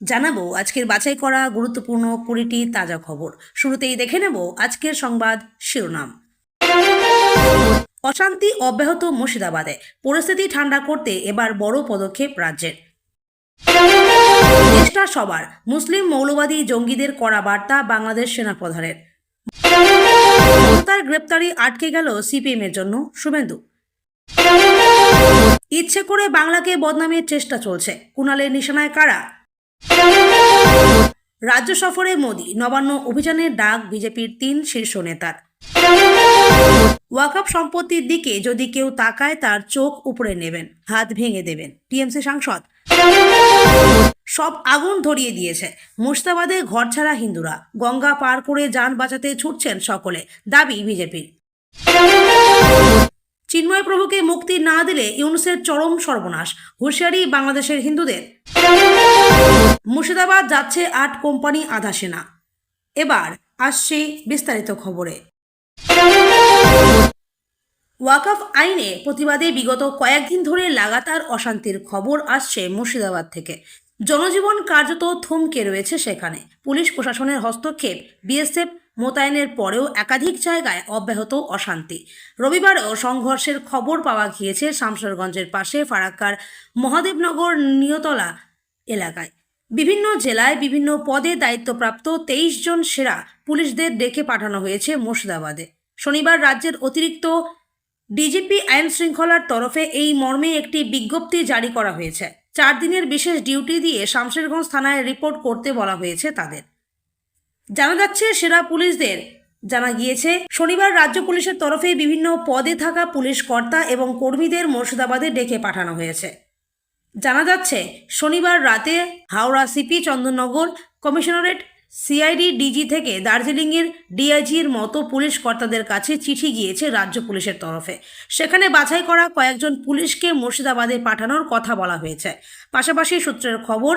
জানাব আজকের বাছাই করা গুরুত্বপূর্ণ কুড়িটি তাজা খবর। শুরুতেই দেখে নেব আজকের সংবাদ শিরোনাম। অশান্তি অব্যাহত মুর্শিদাবাদে। পরিস্থিতি ঠান্ডা করতে এবার বড় পদক্ষেপ রাজ্যের। চেষ্টা সবার, মুসলিম মৌলবাদী জঙ্গিদের করা বার্তা বাংলাদেশ সেনাপ্রধানের। তার গ্রেপ্তারি আটকে গেল সিপিএম এর জন্য, শুভেন্দু। ইচ্ছে করে বাংলাকে বদনামের চেষ্টা চলছে। কুণালের নিশানায় কারা? রাজ্য সফরে মোদি নবান্ন অভিযানের ডাক বিজেপির তিন শীর্ষ নেতার। ওয়াকআপ সম্পত্তির দিকে যদি কেউ তাকায় তার চোখ উপরে নেবেন, হাত ভেঙে দেবেন, টিএমসি সাংসদ। সব আগুন ধরিয়ে দিয়েছে, মুর্শিদাবাদে ঘরছাড়া হিন্দুরা। গঙ্গা পার করে যান বাঁচাতে ছুটছেন সকলে, দাবি বিজেপির। চিন্ময় প্রভুকে মুক্তি না দিলে ইউনুসের চরম সর্বনাশ, হুঁশিয়ারি বাংলাদেশের হিন্দুদের। মুর্শিদাবাদ যাচ্ছে আট কোম্পানি আধা সেনা। এবার আসছে বিস্তারিত খবরে। ওয়াকফ আইনে প্রতিবাদে বিগত কয়েকদিন ধরে লাগাতার অশান্তির খবর আসছে মুর্শিদাবাদ থেকে। জনজীবন কার্যত থমকে রয়েছে সেখানে। পুলিশ প্রশাসনের হস্তক্ষেপ, বিএসএফ মোতায়েনের পরেও একাধিক জায়গায় অব্যাহত অশান্তি। রবিবারেও সংঘর্ষের খবর পাওয়া গিয়েছে শামসরগঞ্জের পাশে ফারাক্কার মহাদেবনগর নিয়তলা এলাকায়। বিভিন্ন জেলায় বিভিন্ন পদে দায়িত্বপ্রাপ্ত তেইশ জন সেরা পুলিশদের ডেকে পাঠানো হয়েছে মুর্শিদাবাদে। শনিবার রাজ্যের অতিরিক্ত ডিজিপি আইন শৃঙ্খলার তরফে এই মর্মে একটি বিজ্ঞপ্তি জারি করা হয়েছে। চার দিনের বিশেষ ডিউটি দিয়ে শামশেরগঞ্জ থানায় রিপোর্ট করতে বলা হয়েছে তাদের। জানা যাচ্ছে, সেরা পুলিশদের জানা গিয়েছে, শনিবার রাজ্য পুলিশের তরফে বিভিন্ন পদে থাকা পুলিশ কর্তা এবং কর্মীদের মুর্শিদাবাদে ডেকে পাঠানো হয়েছে। জানা যাচ্ছে, শনিবার রাতে Howrah CP Chandannagar commissionerate CID DG থেকে দার্জিলিংয়ের ডিআইজির মতো পুলিশ কর্তাদের কাছে চিঠি গিয়েছে রাজ্য পুলিশের তরফে। সেখানে বাছাই করা কয়েকজন পুলিশকে মুর্শিদাবাদে পাঠানোর কথা বলা হয়েছে। পাশাপাশি সূত্রের খবর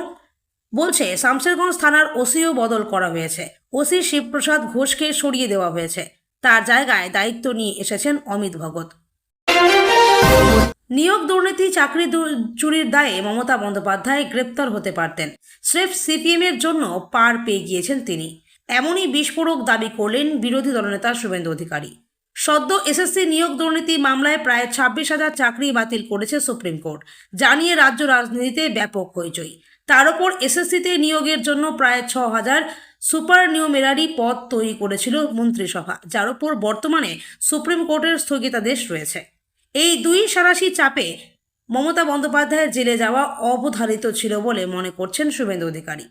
বলছে, শামশেরগঞ্জ থানার ওসিও বদল করা হয়েছে। ওসি শিবপ্রসাদ ঘোষকে সরিয়ে দেওয়া হয়েছে। তার জায়গায় দায়িত্ব নিয়ে এসেছেন অমিত ভগত। নিয়োগ দুর্নীতি, চাকরি চুরির দায়ে মমতা বন্দ্যোপাধ্যায় গ্রেপ্তার হতে পারতেন। স্রেফ সিপিএম এর জন্য পার পেয়ে গিয়েছেন তিনি। এমনই বিস্ফোরক দাবি করলেন বিরোধী দলনেতা শুভেন্দু অধিকারী। সদ্য এসএসসি নিয়োগ দুর্নীতি মামলায় প্রায় ছাব্বিশ হাজার চাকরি বাতিল করেছে সুপ্রিম কোর্ট, জানিয়ে রাজ্য রাজনীতিতে ব্যাপক হইচই। তার উপর এসএসসিতে নিয়োগের জন্য প্রায় ছ হাজার সুপার নিউমেরারি পদ তৈরি করেছিল মন্ত্রিসভা, যার উপর বর্তমানে সুপ্রিম কোর্টের স্থগিতাদেশ রয়েছে। এই দুই সারাশি চাপে মমতা বন্দ্যোপাধ্যায়ের জেলে যাওয়া অবধারিত ছিল বলে মনে করছেন শুভেন্দু অধিকারী।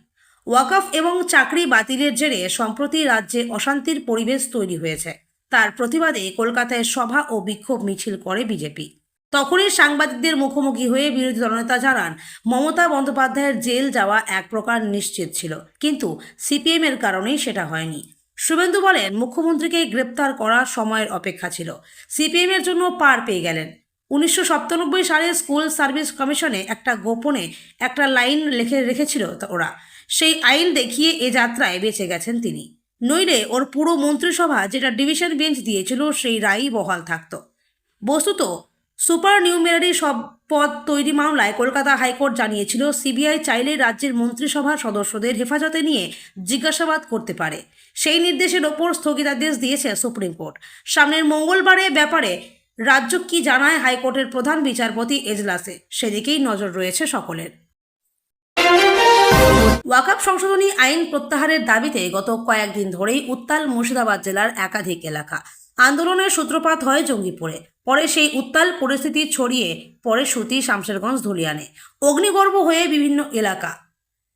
ওয়াকফ এবং চাকরি বাতিলের জেরে সম্প্রতি রাজ্যে অশান্তির পরিবেশ তৈরি হয়েছে। তার প্রতিবাদে কলকাতায় সভা ও বিক্ষোভ মিছিল করে বিজেপি। তখনই সাংবাদিকদের মুখোমুখি হয়ে বিরোধী দলনেতা জানান, মমতা বন্দ্যোপাধ্যায়ের জেল যাওয়া এক প্রকার নিশ্চিত ছিল। কিন্তু সিপিএম এর কারণেই সেটা হয়নি। শুভেন্দু বলেন, মুখ্যমন্ত্রীকে গ্রেপ্তার করার সময়ের অপেক্ষা ছিল। সিপিএম এর জন্য পার পেয়ে গেলেন। উনিশশো সাতানব্বই সালে স্কুল সার্ভিস কমিশনে একটা গোপনে একটা লাইন লেখে, রেখেছিল ওরা। সেই আইন দেখিয়ে এ যাত্রায় বেঁচে গেছেন তিনি। নইলে ওর পুরো মন্ত্রিসভা যেটা ডিভিশন বেঞ্চ দিয়েছিল, সেই রায়ই বহাল থাকত। বস্তুত, সুপার নিউমেরারি সব পদ তৈরি মামলায় কলকাতা হাইকোর্ট জানিয়েছিল, সিবিআই চাইলে রাজ্যের মন্ত্রিসভার সদস্যদের হেফাজতে নিয়ে জিজ্ঞাসাবাদ করতে পারে। সেই নির্দেশের ওপর স্থগিতাদেশ দিয়েছে সুপ্রিম কোর্ট। সামনের মঙ্গলবারে ব্যাপারে রাজ্য কি জানায় হাইকোর্টের প্রধান বিচারপতি এজলাসে? সেদিকেই নজর রয়েছে সকলের। ওয়াকআপ সংশোধনী আইন প্রত্যাহারের দাবিতে গত কয়েকদিন ধরেই উত্তাল মুর্শিদাবাদ জেলার একাধিক এলাকা। আন্দোলনের সূত্রপাত হয় জঙ্গিপুরে। পরে সেই উত্তাল পরিস্থিতি ছড়িয়ে পরে সুতি শামশেরগঞ্জ ধুলিয়ানে। অগ্নিগর্ভ হয়ে বিভিন্ন এলাকা।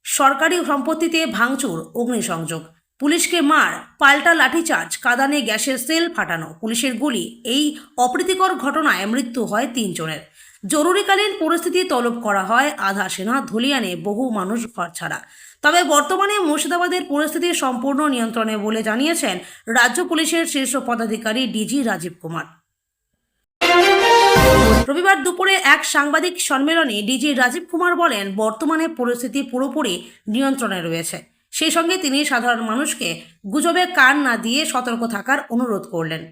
সরকারি সম্পত্তিতে ভাঙচুর, অগ্নিসংযোগ। পুলিশকে মার, পাল্টা লাঠিচার্জ, কাদানে গ্যাসের সেল ফাটানো, পুলিশের গুলি, এই অপ্রীতিকর ঘটনায় মৃত্যু হয় তিনজনের। জরুরিকালীন পরিস্থিতি তলব করা হয় আধা সেনা ধুলিয়ানে, বহু মানুষ ঘর ছাড়া। তবে বর্তমানে মুর্শিদাবাদের পরিস্থিতি সম্পূর্ণ নিয়ন্ত্রণে বলে জানিয়েছেন রাজ্য পুলিশের শীর্ষ পদাধিকারী ডিজি রাজীব কুমার। রবিবার দুপুরে এক সাংবাদিক সম্মেলনে ডিজি রাজীব কুমার বলেন, বর্তমানে পরিস্থিতি পুরোপুরি নিয়ন্ত্রণে রয়েছে। সেই সঙ্গে তিনি সাধারণ মানুষকে গুজবে কান না দিয়ে সতর্ক থাকার অনুরোধ করলেন।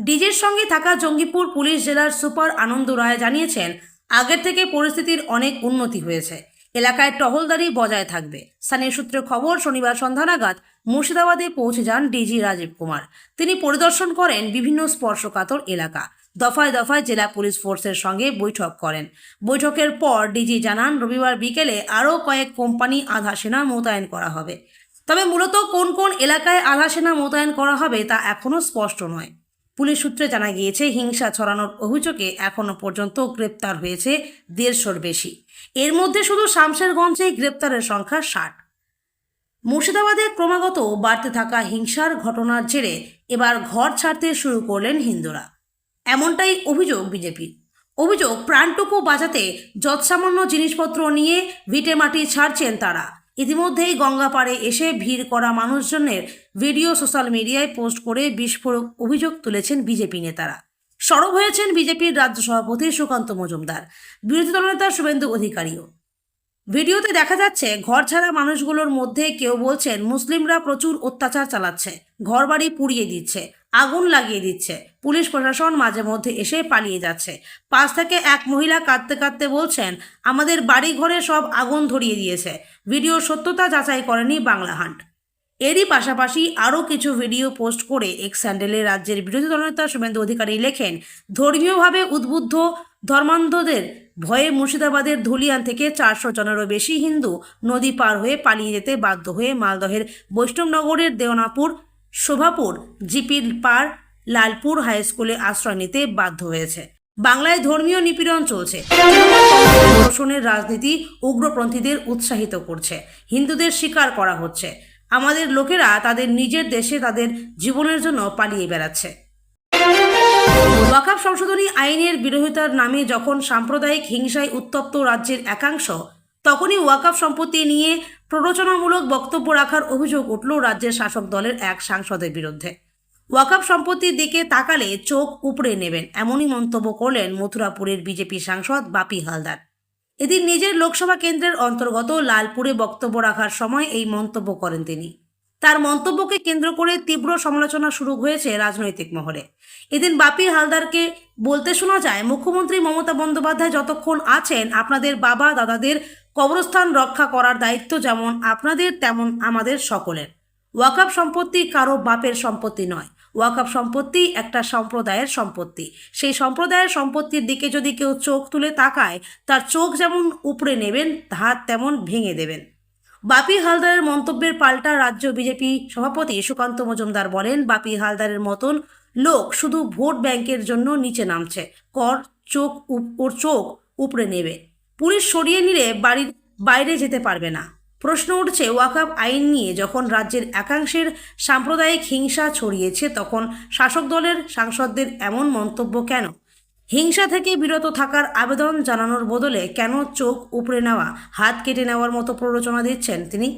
ডিজির সঙ্গে থাকা জঙ্গিপুর পুলিশ জেলার সুপার আনন্দ রায় জানিয়েছেন, আগের থেকে পরিস্থিতির অনেক উন্নতি হয়েছে। এলাকায় টহলদারি বজায় থাকবে। স্থানীয় সূত্রে খবর, শনিবার সন্ধ্যা নাগাদ মুর্শিদাবাদে পৌঁছে যান ডিজি রাজীব কুমার। তিনি পরিদর্শন করেন বিভিন্ন স্পর্শকাতর এলাকা। দফায় দফায় জেলা পুলিশ ফোর্সের সঙ্গে বৈঠক করেন। বৈঠকের পর ডিজি জানান, রবিবার বিকেলে আরও কয়েক কোম্পানি আধা সেনা মোতায়েন করা হবে। তবে মূলত কোন কোন এলাকায় আধা সেনা মোতায়েন করা হবে তা এখনও স্পষ্ট নয়। পুলিশ সূত্রে জানা গিয়েছে, হিংসা ছড়ানোর অভিযোগে এখনও পর্যন্ত গ্রেপ্তার হয়েছে দেড়শোর বেশি। এর মধ্যে শুধু শামশেরগঞ্জে গ্রেপ্তারের সংখ্যা ষাট। মুর্শিদাবাদে ক্রমাগত বাড়তে থাকা হিংসার ঘটনার জেরে এবার ঘর ছাড়তে শুরু করলেন হিন্দুরা। এমনটাই অভিযোগ বিজেপির অভিযোগ, প্রাণটুকু বাঁচাতে যৎসামান্য জিনিসপত্র নিয়ে ভিটে মাটি ছাড়ছেন তারা। ইতিমধ্যেই গঙ্গাপাড়ে এসে ভিড় করা মানুষজনের ভিডিও সোশ্যাল মিডিয়ায় পোস্ট করে বিস্ফোরক অভিযোগ তুলেছেন বিজেপি নেতারা। সরব হয়েছেন বিজেপির রাজ্য সভাপতি সুকান্ত মজুমদার। বিরোধী দলনেতা শুভেন্দু অধিকারীও। ভিডিওতে দেখা যাচ্ছে, ঘর ছাড়া মানুষগুলোর মধ্যে কেউ বলছেন, মুসলিমরা প্রচুর অত্যাচার চালাচ্ছে, ঘরবাড়ি পুড়িয়ে দিচ্ছে, আগুন লাগিয়ে দিচ্ছে, পুলিশ প্রশাসন মাঝে মধ্যে এসে পালিয়ে যাচ্ছে। পাশ থেকে এক মহিলা কাঁদতে কাঁদতে বলছেন, আমাদের বাড়ি ঘরে সব আগুন ধরিয়ে দিয়েছে ভিডিওর সত্যতা যাচাই করেনি বাংলা হান্ট। এরই পাশাপাশি আরও কিছু ভিডিও পোস্ট করে এক্স স্যান্ডেলে রাজ্যের বিরোধী দলনেতা শুভেন্দু অধিকারী লেখেন, ধর্মীয়ভাবে উদ্বুদ্ধ ধর্মান্ধদের ভয়ে মুর্শিদাবাদের ধুলিয়ান থেকে চারশো জনেরও বেশি হিন্দু নদী পার হয়ে পালিয়ে যেতে বাধ্য হয়ে মালদহের বৈষ্ণবনগরের দেওনাপুর, শোভাপুর, জিপির পার, লালপুর হাই স্কুলে আশ্রয় নিতে বাধ্য হয়েছে। বাংলায় ধর্মীয় নিপীড়ন চলছে। ধর্ষণের রাজনীতি উগ্রপন্থীদের উৎসাহিত করছে। হিন্দুদের শিকার করা হচ্ছে। আমাদের লোকেরা তাদের নিজের দেশে তাদের জীবনের জন্য পালিয়ে বেড়াচ্ছে। ওয়াকাফ সংশোধনী আইনের বিরোধিতার নামে যখন সাম্প্রদায়িক হিংসায় উত্তপ্ত রাজ্যের একাংশ, তখনই ওয়াকাফ সম্পত্তি নিয়ে প্ররোচনামূলক বক্তব্য রাখার অভিযোগ উঠল রাজ্যের শাসক দলের এক সাংসদের বিরুদ্ধে। ওয়াকাফ সম্পত্তির দিকে তাকালে চোখ উপড়ে নেবেন এমনই মন্তব্য করলেন মথুরাপুরের বিজেপি সাংসদ বাপি হালদার। এদিন নিজের লোকসভা কেন্দ্রের অন্তর্গত লালপুরে বক্তব্য রাখার সময় এই মন্তব্য করেন তিনি। তার মন্তব্যকে কেন্দ্র করে তীব্র সমালোচনা শুরু হয়েছে রাজনৈতিক মহলে। এদিন বাপি হালদারকে বলতে শোনা যায়, মুখ্যমন্ত্রী মমতা বন্দ্যোপাধ্যায় যতক্ষণ আছেন, আপনাদের বাবা দাদাদের কবরস্থান রক্ষা করার দায়িত্ব যেমন আপনাদের, তেমন আমাদের সকলের। ওয়াকাফ সম্পত্তি কারও বাপের সম্পত্তি নয়। ওয়াকাফ সম্পত্তি একটা সম্প্রদায়ের সম্পত্তি। সেই সম্প্রদায়ের সম্পত্তির দিকে যদি কেউ চোখ তুলে তাকায়, তার চোখ যেমন উপড়ে নেবেন, হাত তেমন ভেঙে দেবেন। বাপি হালদারের মন্তব্যের পাল্টা রাজ্য বিজেপি সভাপতি সুকান্ত মজুমদার বলেন, বাপি হালদারের মতন লোক শুধু ভোট ব্যাংকের জন্য নিচে নামছে। কর চোখ ওর চোখ উপড়ে নেবে। পুলিশ সরিয়ে নিলে বাড়ির বাইরে যেতে পারবে না। প্রশ্ন উঠছে ওয়াকাব আইন নিয়ে যখন রাজ্যের একাংশের সাম্প্রদায়িক হিংসা ছড়িয়েছে, তখন শাসক দলের সাংসদদের এমন মন্তব্য কেন? হিংসা থেকে বিরত থাকার আবেদন জানানোর বদলে কেন চোখ উপড়ে নেওয়া, হাত কেটে নেওয়ার মতো প্ররোচনা দিচ্ছেন তিনি?